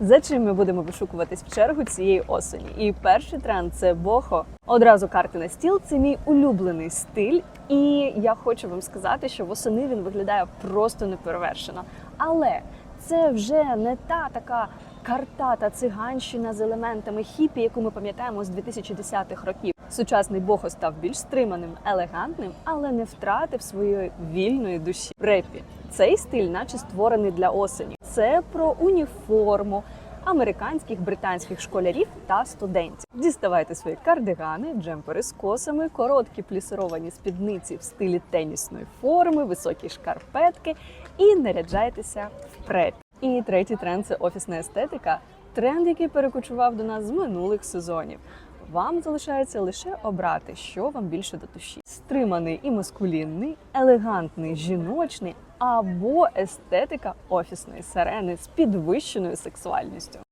За чим ми будемо вишукуватись в чергу цієї осені? І перший тренд це бохо. Одразу карти на стіл. Це мій улюблений стиль, і я хочу вам сказати, що восени він виглядає просто неперевершено. Але це вже не та така картата циганщина з елементами хіпі, яку ми пам'ятаємо з 2010-х років. Сучасний бохо став більш стриманим, елегантним, але не втратив своєї вільної душі. Репі цей стиль, наче створений для осені. Це про уніформу американських британських школярів та студентів. Діставайте свої кардигани, джемпери з косами, короткі плісировані спідниці в стилі тенісної форми, високі шкарпетки і наряджайтеся в препі. І третій тренд це офісна естетика. Тренд, який перекочував до нас з минулих сезонів. Вам залишається лише обрати, що вам більше до душі: стриманий і маскулінний, елегантний, жіночний або естетика офісної сирени з підвищеною сексуальністю.